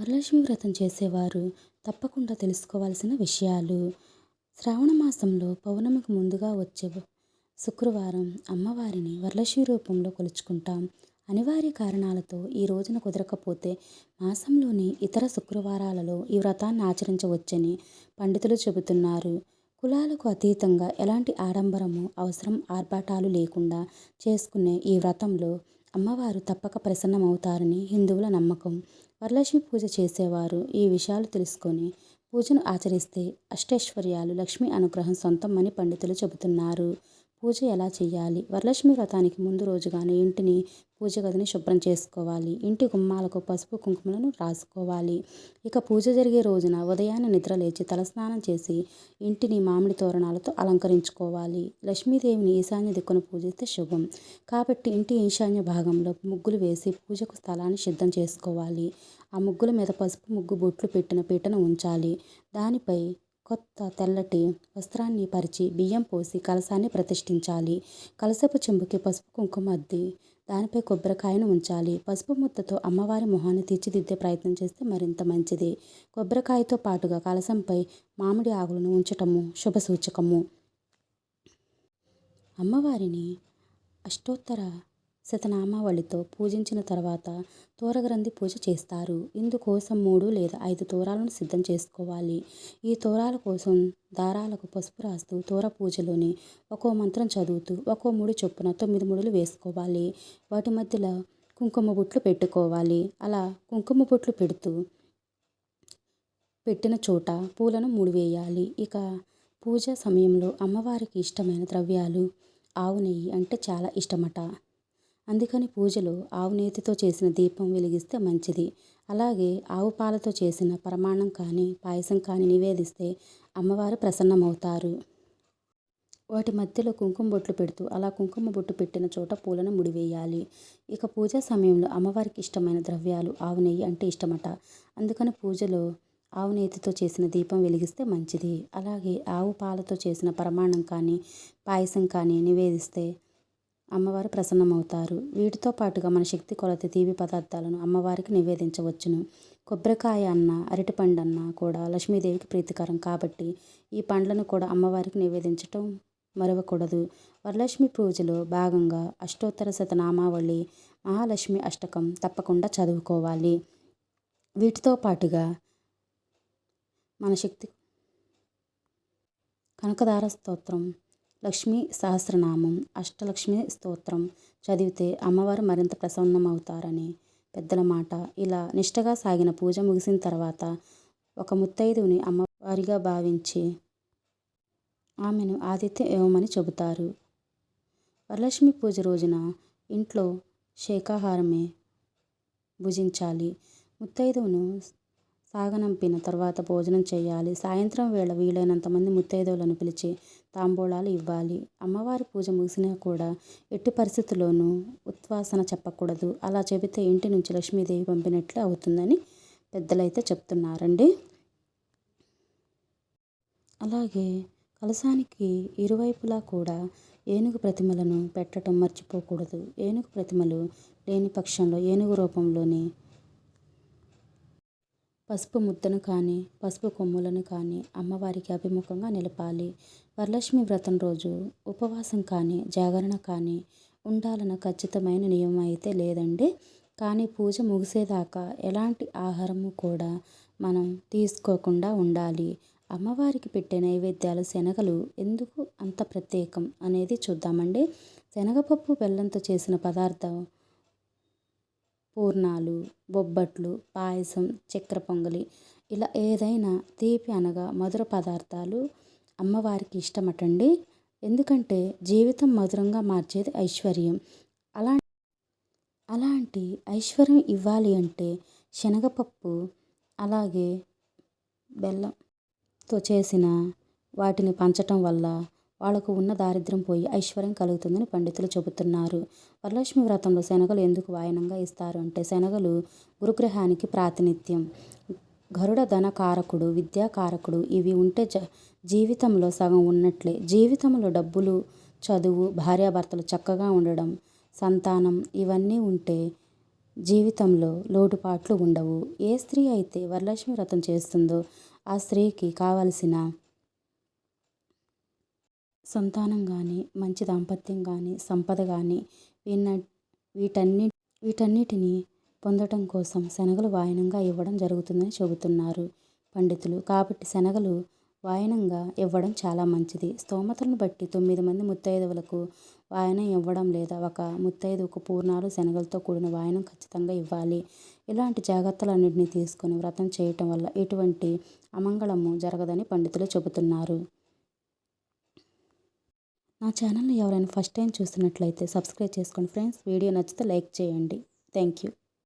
వరలక్ష్మి వ్రతం చేసేవారు తప్పకుండా తెలుసుకోవాల్సిన విషయాలు. శ్రావణ మాసంలో పౌర్ణమికి ముందుగా వచ్చే శుక్రవారం అమ్మవారిని వరలక్ష్మి రూపంలో కొలుచుకుంటాం. అనివార్య కారణాలతో ఈ రోజున కుదరకపోతే మాసంలోని ఇతర శుక్రవారాలలో ఈ వ్రతాన్ని ఆచరించవచ్చని పండితులు చెబుతున్నారు. కులాలకు అతీతంగా ఎలాంటి ఆడంబరము అవసరం ఆర్భాటాలు లేకుండా చేసుకునే ఈ వ్రతంలో అమ్మవారు తప్పక ప్రసన్నమవుతారని హిందువుల నమ్మకం. వరలక్ష్మి పూజ చేసేవారు ఈ విషయాలు తెలుసుకొని పూజను ఆచరిస్తే అష్టైశ్వర్యాలు లక్ష్మీ అనుగ్రహం సొంతం అని పండితులు చెబుతున్నారు. పూజ ఎలా చేయాలి వరలక్ష్మి వ్రతానికి ముందు రోజుగానే ఇంటిని పూజ గదిని శుభ్రం చేసుకోవాలి. ఇంటి గుమ్మాలకు పసుపు కుంకుమలను రాసుకోవాలి. ఇక పూజ జరిగే రోజున ఉదయాన్నే నిద్ర లేచి తలస్నానం చేసి ఇంటిని మామిడి తోరణాలతో అలంకరించుకోవాలి. లక్ష్మీదేవిని ఈశాన్య దిక్కును పూజిస్తే శుభం. కాబట్టి ఇంటి ఈశాన్య భాగంలో ముగ్గులు వేసి పూజకు స్థలాన్ని సిద్ధం చేసుకోవాలి. ఆ ముగ్గుల మీద పసుపు ముగ్గు బొట్లు పెట్టిన పీటను ఉంచాలి. దానిపై కొత్త తెల్లటి వస్త్రాన్ని పరిచి బియ్యం పోసి కలశాన్ని ప్రతిష్ఠించాలి. కలశపు చెంబుకి పసుపు కుంకుమ అద్ది దానిపై కొబ్బరికాయను ఉంచాలి. పసుపు ముద్దతో అమ్మవారి మొహాన్ని తీర్చిదిద్దే ప్రయత్నం చేస్తే మరింత మంచిది. కొబ్బరికాయతో పాటుగా కలశంపై మామిడి ఆకులను ఉంచటము శుభ సూచకము అమ్మవారిని అష్టోత్తర శతనామావళితో పూజించిన తర్వాత తోరగ్రంథి పూజ చేస్తారు. ఇందుకోసం మూడు లేదా ఐదు తోరాలను సిద్ధం చేసుకోవాలి. ఈ తోరాల కోసం దారాలకు పసుపు రాస్తూ తోర పూజలోని ఒక్కో మంత్రం చదువుతూ ఒక్కో ముడి చొప్పున తొమ్మిది ముడులు వేసుకోవాలి. వాటి మధ్యలో కుంకుమ బొట్లు పెట్టుకోవాలి. అలా కుంకుమ బొట్లు పెడుతూ పెట్టిన చోట పూలను ముడివేయాలి ఇక పూజ సమయంలో అమ్మవారికి ఇష్టమైన ద్రవ్యాలు ఆవు నెయ్యి అంటే చాలా ఇష్టమట. అందుకని పూజలో ఆవు నేతితో చేసిన దీపం వెలిగిస్తే మంచిది. అలాగే ఆవు పాలతో చేసిన పరమాణం కానీ పాయసం కానీ నివేదిస్తే అమ్మవారు ప్రసన్నమవుతారు. వాటి మధ్యలో కుంకుమ బొట్లు పెడుతూ అలా కుంకుమ బొట్టు పెట్టిన చోట పూలను ముడివేయాలి. ఇక పూజా సమయంలో అమ్మవారికి ఇష్టమైన ద్రవ్యాలు ఆవు నెయ్యి అంటే ఇష్టమట. అందుకని పూజలో ఆవు నేతితో చేసిన దీపం వెలిగిస్తే మంచిది. అలాగే ఆవు పాలతో చేసిన పరమాణం కానీ పాయసం కానీ నివేదిస్తే అమ్మవారు ప్రసన్నమవుతారు. వీటితో పాటుగా మన శక్తి కొలత తీపి పదార్థాలను అమ్మవారికి నివేదించవచ్చును. కొబ్బరికాయ అన్న అరటిపండు అన్న కూడా లక్ష్మీదేవికి ప్రీతికరం కాబట్టి ఈ పండ్లను కూడా అమ్మవారికి నివేదించటం మరవకూడదు. వరలక్ష్మి పూజలో భాగంగా అష్టోత్తర శతనామావళి మహాలక్ష్మి అష్టకం తప్పకుండా చదువుకోవాలి. వీటితో పాటుగా మన శక్తి కనకదార స్తోత్రం లక్ష్మీ సహస్రనామం అష్టలక్ష్మి స్తోత్రం. చదివితే అమ్మవారు మరింత ప్రసన్నమవుతారని పెద్దల మాట. ఇలా నిష్టగా సాగిన పూజ ముగిసిన తర్వాత ఒక ముత్తైదువుని అమ్మవారిగా భావించి ఆమెను ఆతిథ్యం ఇవ్వమని చెబుతారు. వరలక్ష్మి పూజ రోజున ఇంట్లో శాకాహారమే భుజించాలి. ముత్తైదువును సాగనంపిన తర్వాత భోజనం చేయాలి. సాయంత్రం వేళ వీలైనంత మంది ముత్తైదువులను పిలిచి తాంబూలాలు ఇవ్వాలి. అమ్మవారి పూజ ముగిసినా కూడా ఎట్టి పరిస్థితుల్లోనూ ఉత్వాసన చెప్పకూడదు. అలా చెబితే ఇంటి నుంచి లక్ష్మీదేవి పంపినట్లే అవుతుందని పెద్దలైతే చెప్తున్నారండి. అలాగే కలశానికి ఇరువైపులా కూడా ఏనుగు ప్రతిమలను పెట్టడం మర్చిపోకూడదు. ఏనుగు ప్రతిమలు లేని పక్షంలో ఏనుగు రూపంలోని పసుపు ముద్దను కానీ పసుపు కొమ్ములను కానీ అమ్మవారికి అభిముఖంగా నిలపాలి. వరలక్ష్మి వ్రతం రోజు ఉపవాసం కానీ జాగరణ కానీ ఉండాలన్న ఖచ్చితమైన నియమం అయితే లేదండి. కానీ పూజ ముగిసేదాకా ఎలాంటి ఆహారము కూడా మనం తీసుకోకుండా ఉండాలి. అమ్మవారికి పెట్టే నైవేద్యాలు శనగలు ఎందుకు అంత ప్రత్యేకం అనేది చూద్దామండి. శనగపప్పు బెల్లంతో చేసిన పదార్థం పూర్ణాలు బొబ్బట్లు పాయసం చక్కెర పొంగలి ఇలా ఏదైనా తీపి అనగా మధుర పదార్థాలు అమ్మవారికి ఇష్టమటండి. ఎందుకంటే జీవితం మధురంగా మార్చేది ఐశ్వర్యం. అలా అలాంటి ఐశ్వర్యం ఇవ్వాలి అంటే శనగపప్పు అలాగే బెల్లంతో చేసిన వాటిని పంచటం వల్ల వాళ్ళకు ఉన్న దారిద్ర్యం పోయి ఐశ్వర్యం కలుగుతుందని పండితులు చెబుతున్నారు. వరలక్ష్మి వ్రతంలో శనగలు ఎందుకు వాయనంగా ఇస్తారు అంటే శనగలు గురుగ్రహానికి ప్రాతినిధ్యం. గరుడ ధన కారకుడు విద్యా కారకుడు ఇవి ఉంటే జ జీవితంలో సగం ఉన్నట్లే. జీవితంలో డబ్బులు చదువు భార్యాభర్తలు చక్కగా ఉండడం సంతానం ఇవన్నీ ఉంటే జీవితంలో లోటుపాట్లు ఉండవు. ఏ స్త్రీ అయితే వరలక్ష్మి వ్రతం చేస్తుందో ఆ స్త్రీకి కావలసిన సంతానం కానీ మంచి దాంపత్యం కానీ సంపద కానీ వీన వీటన్ని వీటన్నిటిని పొందటం కోసం శనగలు వాయనంగా ఇవ్వడం జరుగుతుందని చెబుతున్నారు పండితులు. కాబట్టి శనగలు వాయనంగా ఇవ్వడం చాలా మంచిది. స్తోమతలను బట్టి తొమ్మిది మంది ముత్తైదువులకు వాయనం ఇవ్వడం లేదా ఒక ముత్తైదువుకు పూర్ణాలు శనగలతో కూడిన వాయనం ఖచ్చితంగా ఇవ్వాలి. ఇలాంటి జాగ్రత్తలన్నింటినీ తీసుకొని వ్రతం చేయటం వల్ల ఎటువంటి అమంగళము జరగదని పండితులు చెబుతున్నారు. నా ఛానల్ని ఎవరైనా ఫస్ట్ టైం చూస్తున్నట్లయితే సబ్స్క్రైబ్ చేసుకోండి ఫ్రెండ్స్. వీడియో నచ్చితే లైక్ చేయండి. Thank you.